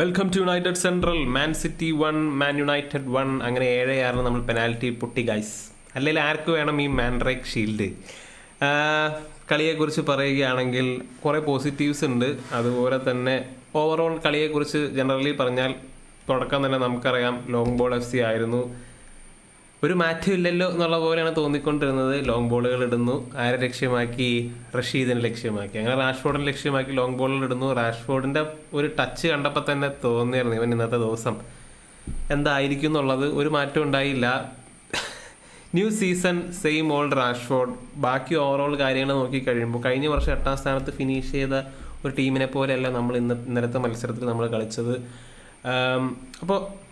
Welcome to United Central Man City one Man United one അങ്ങനെ ഏഴ് ആറിന് നമ്മൾ പെനാൽറ്റി പൊട്ടി ഗൈസ് അല്ലെങ്കിൽ ആർക്ക് വേണം ഈ മാൻ റൈക്ക് ഷീൽഡ് കളിയെക്കുറിച്ച് പറയുകയാണെങ്കിൽ കുറേ പോസിറ്റീവ്സ് ഉണ്ട്. അതുപോലെ തന്നെ ഓവറോൾ കളിയെക്കുറിച്ച് ജനറലി പറഞ്ഞാൽ തുടക്കം തന്നെ നമുക്കറിയാം. ലോങ് ബോൾ എഫ് സി ആയിരുന്നു. ഒരു മാറ്റം ഇല്ലല്ലോ എന്നുള്ള പോലെയാണ് തോന്നിക്കൊണ്ടിരുന്നത്. ലോങ് ബോളുകൾ ഇടുന്നു. ആരെ ലക്ഷ്യമാക്കി? റഷീദിനെ ലക്ഷ്യമാക്കി. അങ്ങനെ റാഷ്ഫോർഡിനെ ലക്ഷ്യമാക്കി ലോങ് ബോളുകൾ ഇടുന്നു. റാഷ്ഫോർഡിന്റെ ഒരു ടച്ച് കണ്ടപ്പോൾ തന്നെ തോന്നിയിരുന്നു ഇവൻ ഇന്നത്തെ ദിവസം. എന്തായിരിക്കും എന്നുള്ളത് ഒരു മാറ്റം ഉണ്ടായില്ല. New season same old Rashford. ബാക്കി ഓവറോൾ കാര്യങ്ങൾ നോക്കി കഴിയുമ്പോൾ കഴിഞ്ഞ വർഷം എട്ടാം സ്ഥാനത്ത് ഫിനിഷ് ചെയ്ത ഒരു ടീമിനെ പോലെയല്ല നമ്മൾ ഇന്ന് ഇന്നലത്തെ മത്സരത്തിൽ നമ്മൾ കളിച്ചത്. അപ്പോൾ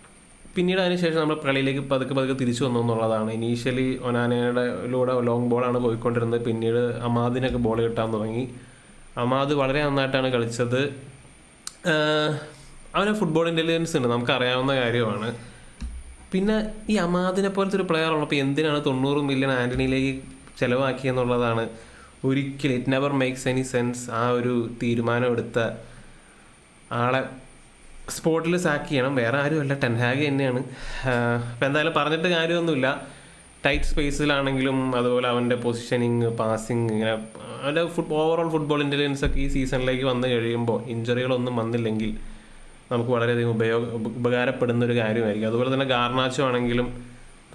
പിന്നീട് അതിനുശേഷം നമ്മൾ കളിയിലേക്ക് പതുക്കെ പതുക്കെ തിരിച്ചു വന്നു എന്നുള്ളതാണ്. ഇനീഷ്യലി ഒനാനയുടെ ലൂടെ ലോങ് ബോളാണ് പോയിക്കൊണ്ടിരുന്നത്. പിന്നീട് അമാദിനൊക്കെ ബോൾ കിട്ടാൻ തുടങ്ങി. അമാദ് വളരെ നന്നായിട്ടാണ് കളിച്ചത്. അവന് ഫുട്ബോൾ ഇന്റലിജൻസ് ഉണ്ട്. നമുക്ക് അറിയാവുന്ന കാര്യമാണ്. പിന്നെ ഈ അമാദിനെ പോലത്തെ ഒരു പ്ലെയർ ഉള്ളപ്പോൾ എന്തിനാണ് തൊണ്ണൂറ് മില്യൺ ആന്റണിയിലേക്ക് ചിലവാക്കിയെന്നുള്ളതാണ് ഒരിക്കലും it never makes any sense ആ ഒരു തീരുമാനം എടുത്ത ആളെ സ്പോട്ടിൽ സാക്ക് ചെയ്യണം. വേറെ ആരുമല്ല. ടെൻഹാഗ് തന്നെയാണ്. അപ്പം എന്തായാലും പറഞ്ഞിട്ട് കാര്യമൊന്നുമില്ല. ടൈറ്റ് സ്പേസിലാണെങ്കിലും അതുപോലെ അവന്റെ പൊസിഷനിങ് പാസിങ് ഇങ്ങനെ അവന്റെ ഫുട് ഓവറോൾ ഫുട്ബോൾ ഇന്റലിജൻസ് ഒക്കെ ഈ സീസണിലേക്ക് വന്നു കഴിയുമ്പോൾ ഇഞ്ചറികളൊന്നും വന്നില്ലെങ്കിൽ നമുക്ക് വളരെയധികം ഉപയോഗ ഉപ- ഉപകാരപ്പെടുന്ന ഒരു കാര്യമായിരിക്കും. അതുപോലെ തന്നെ ഗാർണാച്ചോ ആണെങ്കിലും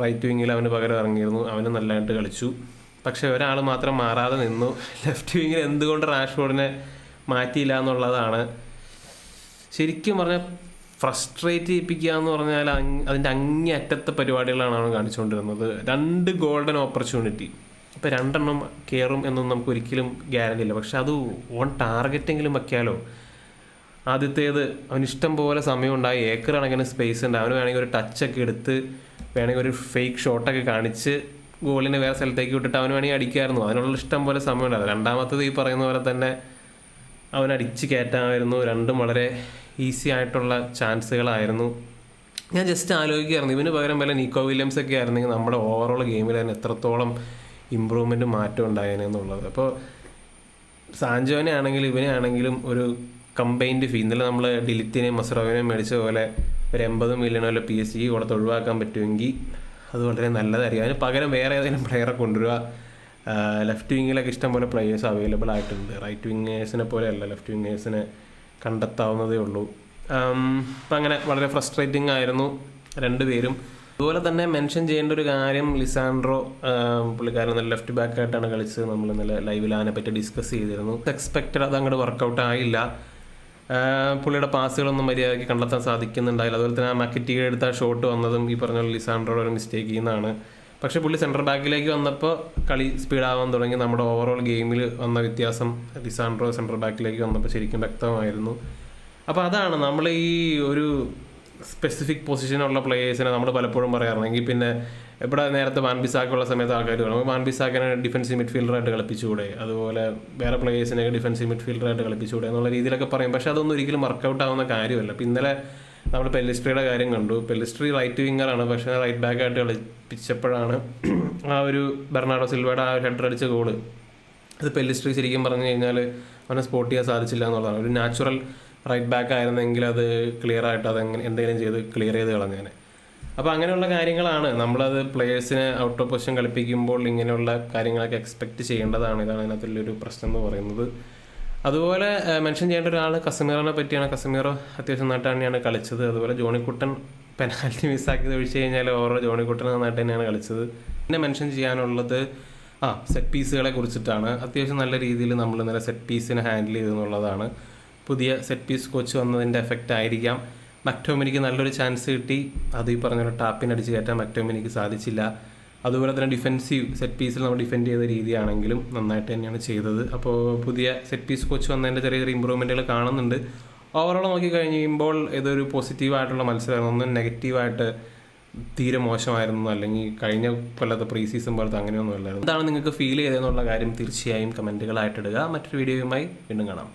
റൈറ്റ് വിങ്ങിൽ അവന് പകരം ഇറങ്ങിയിരുന്നു. അവന് നല്ലതായിട്ട് കളിച്ചു. പക്ഷേ ഒരാൾ മാത്രം മാറാതെ നിന്നു. ലെഫ്റ്റ് വിങ്ങിൽ എന്തുകൊണ്ട് റാഷ്ഫോർഡിനെ മാറ്റിയില്ല എന്നുള്ളതാണ് ശരിക്കും പറഞ്ഞാൽ ഫ്രസ്ട്രേറ്റ് ചെയ്യിപ്പിക്കുക എന്ന് പറഞ്ഞാൽ അതിന്റെ അങ്ങേയറ്റത്തെ പരിപാടികളാണ് കാണിച്ചുകൊണ്ടിരുന്നത്. രണ്ട് ഗോൾഡൻ ഓപ്പർച്യൂണിറ്റി ഇപ്പം രണ്ടെണ്ണം കയറും എന്നൊന്നും നമുക്ക് ഒരിക്കലും ഗ്യാരണ്ടി ഇല്ല. പക്ഷെ അത് ഓൺ ടാർഗറ്റെങ്കിലും വെക്കാലോ. ആദ്യത്തേത് ഇഷ്ടം പോലെ സമയം ഉണ്ടായി ഏക്കർ കണക്കിന് സ്പേസ് ഉണ്ട്. അവന് വേണമെങ്കിൽ ഒരു ടച്ചൊക്കെ എടുത്ത് വേണമെങ്കിൽ ഒരു ഫേക്ക് ഷോട്ടൊക്കെ കാണിച്ച് ഗോളിനെ വേറെ സ്ഥലത്തേക്ക് വിട്ടിട്ട് അവന് വേണമെങ്കിൽ അടിക്കായിരുന്നു. അതിനുള്ള ഇഷ്ടം പോലെ സമയം ഉണ്ടായിരുന്നു രണ്ടാമത്തത് ഈ പറയുന്ന പോലെ തന്നെ അവൻ അടിച്ച് കയറ്റാമായിരുന്നു. രണ്ടും വളരെ ഈസി ആയിട്ടുള്ള ചാൻസുകളായിരുന്നു. ഞാൻ ജസ്റ്റ് ആലോചിക്കുകയായിരുന്നു. ഇവന് പകരം വല്ല നിക്കോ വില്യംസ് ഒക്കെ ആയിരുന്നെങ്കിൽ നമ്മുടെ ഓവറോൾ ഗെയിമിൽ തന്നെ എത്രത്തോളം ഇമ്പ്രൂവ്മെന്റ് മാറ്റം ഉണ്ടായേനെന്നുള്ളത് അപ്പോൾ സാഞ്ചോനെ ആണെങ്കിലും ഇവനെ ആണെങ്കിലും ഒരു കമ്പൈൻഡ് ഫീ ഇന്നലെ നമ്മൾ ഡിലിത്തിനെയും മസറോവിനെയും മേടിച്ച പോലെ ഒരു എൺപത് മില്യണോ അല്ല പി എസ് ജി കൊടുത്ത് ഒഴിവാക്കാൻ പറ്റുമെങ്കിൽ അത് വളരെ നല്ലതായിരിക്കും. അതിന് പകരം വേറെ ഏതെങ്കിലും പ്ലെയറെ കൊണ്ടുവരിക. ലെഫ്റ്റ് വിങ്ങിലൊക്കെ ഇഷ്ടംപോലെ പ്ലെയേഴ്സ് അവൈലബിൾ ആയിട്ടുണ്ട്. റൈറ്റ് വിങ്ങേഴ്സിനെ പോലെയല്ല ലെഫ്റ്റ് വിങ്ങേഴ്സിനെ കണ്ടെത്താവുന്നതേ ഉള്ളൂ. അപ്പം അങ്ങനെ വളരെ ഫ്രസ്ട്രേറ്റിംഗ് ആയിരുന്നു രണ്ടുപേരും. അതുപോലെ തന്നെ മെൻഷൻ ചെയ്യേണ്ട ഒരു കാര്യം ലിസാൻഡ്രോ പുള്ളിക്കാരൻ ലെഫ്റ്റ് ബാക്ക് ആയിട്ടാണ് കളിച്ചത്. നമ്മൾ ഇന്നലെ ലൈവിൽ അതിനെ പറ്റി ഡിസ്കസ് ചെയ്തിരുന്നു. എക്സ്പെക്റ്റഡ് അത് അങ്ങോട്ട് വർക്കൗട്ട് ആയില്ല. പുള്ളിയുടെ പാസുകളൊന്നും മര്യാദയ്ക്ക് കണ്ടെത്താൻ സാധിക്കുന്നുണ്ടായില്ല. അതുപോലെ തന്നെ ആ മക്കറ്റി എടുത്ത ഷോട്ട് വന്നതും ഈ പറഞ്ഞ ലിസാൻഡ്രോയുടെ ഒരു മിസ്റ്റേക്ക് ചെയ്യുന്നതാണ് പക്ഷേ പുള്ളി സെന്റർ ബാക്കിലേക്ക് വന്നപ്പോൾ കളി സ്പീഡാവാൻ തുടങ്ങി. നമ്മുടെ ഓവറോൾ ഗെയിമിൽ വന്ന വ്യത്യാസം ലിസാൻഡ്രോ സെന്റർ ബാക്കിലേക്ക് വന്നപ്പോൾ ശരിക്കും വ്യക്തമായിരുന്നു. അപ്പോൾ അതാണ് നമ്മൾ ഈ ഒരു സ്പെസിഫിക് പൊസിഷനുള്ള പ്ലേയേഴ്സിനെ നമ്മൾ പലപ്പോഴും പറയാറുണ്ടെങ്കിൽ പിന്നെ ഇവിടെ നേരത്തെ വാൻബിസാക്കുള്ള സമയത്ത് ആൾക്കാർ കാണും വാൻബിസാക്കിനെ ഡിഫൻസീവ് മിഡ്ഫീൽഡറായിട്ട് കളിപ്പിച്ചുകൂടെ? അതുപോലെ വേറെ പ്ലേയേഴ്സിനെ ഡിഫൻസീവ് മിഡ്ഫീൽഡറായിട്ട് കളിപ്പിച്ചുകൂടെ? എന്നുള്ള രീതിയിലൊക്കെ പറയും. പക്ഷേ അതൊന്നും ഒരിക്കലും വർക്കൗട്ട് ആവുന്ന കാര്യമല്ല. അപ്പോൾ ഇന്നലെ നമ്മൾ പെല്ലിസ്ട്രിയുടെ കാര്യം കണ്ടു. പെല്ലിസ്ട്രി റൈറ്റ് വിങ്ങറാണ് പക്ഷേ റൈറ്റ് ബാക്ക് ആയിട്ട് കളിപ്പിച്ചപ്പോഴാണ് ആ ഒരു ബെർണാഡോ സിൽവയുടെ ആ ഹെഡർ അടിച്ച ഗോൾ അത് പെല്ലിസ്ട്രി ശരിക്കും പറഞ്ഞു കഴിഞ്ഞാൽ അവനെ സ്പോട്ട് ചെയ്യാൻ സാധിച്ചില്ല എന്നുള്ളതാണ്. ഒരു നാച്ചുറൽ റൈറ്റ് ബാക്ക് ആയിരുന്നെങ്കിൽ അത് ക്ലിയർ ആയിട്ട് അത് എന്തെങ്കിലും ചെയ്ത് ക്ലിയർ ചെയ്ത് കളഞ്ഞേനെ അപ്പോൾ അങ്ങനെയുള്ള കാര്യങ്ങളാണ്. നമ്മളത് പ്ലേയേഴ്സിനെ ഔട്ട് ഓഫ് പൊസിഷൻ കളിപ്പിക്കുമ്പോൾ ഇങ്ങനെയുള്ള കാര്യങ്ങളൊക്കെ എക്സ്പെക്റ്റ് ചെയ്യേണ്ടതാണ്. ഇതാണ് അതിനകത്തുള്ളൊരു പ്രശ്നം എന്ന് പറയുന്നത്. അതുപോലെ മെൻഷൻ ചെയ്യേണ്ട ഒരാൾ കസമീറിനെ പറ്റിയാണ്. കസമീറോ അത്യാവശ്യം നന്നായിട്ട് തന്നെയാണ് കളിച്ചത്. അതുപോലെ ജോണിക്കുട്ടൻ പെനാൽറ്റി മിസ്സാക്കിയത് ഒഴിച്ചു കഴിഞ്ഞാൽ ഓരോ ജോണിക്കുട്ടൻ നന്നായിട്ട് തന്നെയാണ് കളിച്ചത്. പിന്നെ മെൻഷൻ ചെയ്യാനുള്ളത് ആ സെറ്റ് പീസുകളെ കുറിച്ചിട്ടാണ്. അത്യാവശ്യം നല്ല രീതിയിൽ നമ്മൾ ഇന്നലെ സെറ്റ് പീസിനെ ഹാൻഡിൽ ചെയ്തു എന്നുള്ളതാണ് പുതിയ സെറ്റ് പീസ് കോച്ച് വന്നതിന്റെ എഫക്റ്റ് ആയിരിക്കാം. മക്ടോമിനിക്ക് നല്ലൊരു ചാൻസ് കിട്ടി. അത് ഈ പറഞ്ഞ ടാപ്പിനടിച്ച് കയറ്റാൻ മക്ടോമിനിക്ക് സാധിച്ചില്ല. അതുപോലെ തന്നെ ഡിഫെൻസീവ് സെറ്റ് പീസിൽ നമ്മൾ ഡിഫെൻഡ് ചെയ്ത രീതിയാണെങ്കിലും നന്നായിട്ട് തന്നെയാണ് ചെയ്തത്. അപ്പോൾ പുതിയ സെറ്റ് പീസ് കോച്ച് വന്നതിന്റെ ചെറിയ ചെറിയ ഇമ്പ്രൂവ്മെന്റുകൾ കാണുന്നുണ്ട്. ഓവറോൾ നോക്കി കഴിയുമ്പോൾ ഇതൊരു പോസിറ്റീവായിട്ടുള്ള മത്സരമായിരുന്നു. ഒന്നും നെഗറ്റീവായിട്ട് തീരെ മോശമായിരുന്നു. അല്ലെങ്കിൽ കഴിഞ്ഞ കൊല്ലത്തെ പ്രീ സീസൺ പോലത്തെ അങ്ങനെയൊന്നും അല്ലായിരുന്നു. എന്താണ് നിങ്ങൾക്ക് ഫീൽ ചെയ്തതെന്നുള്ള കാര്യം തീർച്ചയായും കമന്റുകളായിട്ടിടുക മറ്റൊരു വീഡിയോയുമായി വീണ്ടും കാണാം.